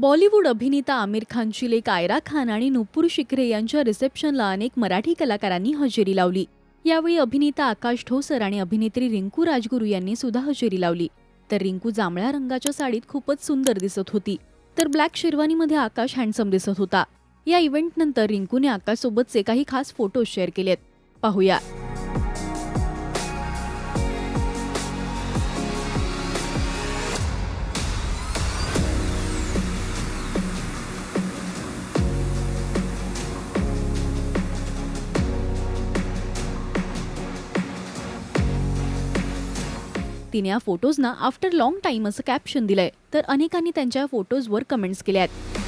बॉलिवूड अभिनेता आमिर खानची लेक आयरा खान आणि नुपूर शिखरे यांच्या रिसेप्शनला अनेक मराठी कलाकारांनी हजेरी लावली. यावेळी अभिनेता आकाश ठोसर आणि अभिनेत्री रिंकू राजगुरू यांनी सुद्धा हजेरी लावली. तर रिंकू जांभळ्या रंगाच्या साडीत खूपच सुंदर दिसत होती. तर ब्लॅक शेरवानीमध्ये आकाश हँडसम दिसत होता. या इव्हेंटनंतर रिंकूने आकाशसोबतचे काही खास फोटो शेअर केलेत. पाहूया. तिने या फोटोजना आफ्टर लॉंग टाइम असं कॅप्शन दिलंय. तर अनेकांनी त्यांच्या फोटोजवर कमेंट्स केल्या आहेत.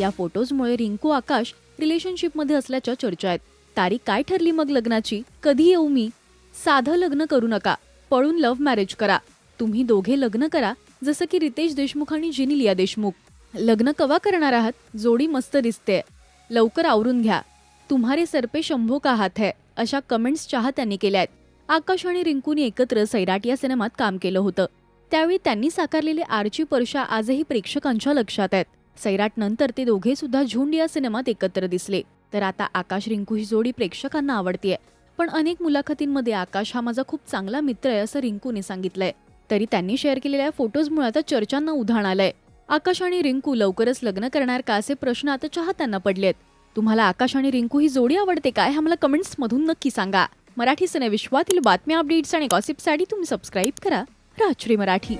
या फोटोजमुळे रिंकू आकाश रिलेशनशिपमध्ये असल्याच्या चर्चा आहेत. तारीख काय ठरली मग लग्नाची? कधी येऊ मी? साधं लग्न करू नका. पळून लव्ह मॅरेज करा. तुम्ही दोघे लग्न करा जसं की रितेश देशमुख आणि जिनिलिया देशमुख. लग्न कवा करणार आहात? जोडी मस्त दिसते. लवकर आवरून घ्या. तुम्हारे सरपे शंभो का हात है अशा कमेंट्स चाहत्यांनी केल्या आहेत आकाश आणि रिंकूनी एकत्र सैराट या सिनेमात काम केलं होतं. त्यावेळी त्यांनी साकारलेले आर्ची परशा आजही प्रेक्षकांच्या लक्षात आहेत. सैराट नंतर ते दोघे सुद्धा झुंड या सिनेमात एकत्र दिसले. तर आता आकाश रिंकू ही जोडी प्रेक्षकांना आवडतीये. पण अनेक मुलाखतींमध्ये आकाश हा माझा खूप चांगला मित्र आहे असं रिंकूने सांगितलंय. तरी त्यांनी शेअर केलेल्या फोटोजमुळे आता चर्चांना उधाण आलंय. आकाश आणि रिंकू लवकरच लग्न करणार का असे प्रश्न आता चाहत्यांना पडलेत. तुम्हाला आकाश आणि रिंकू ही जोडी आवडते काय हा मला कमेंट्स मधून नक्की सांगा. मराठी सिने विश्वातील बातम्या अपडेट्स आणि गॉसिपसाठी तुम्ही सबस्क्राईब करा. राजश्री मराठी.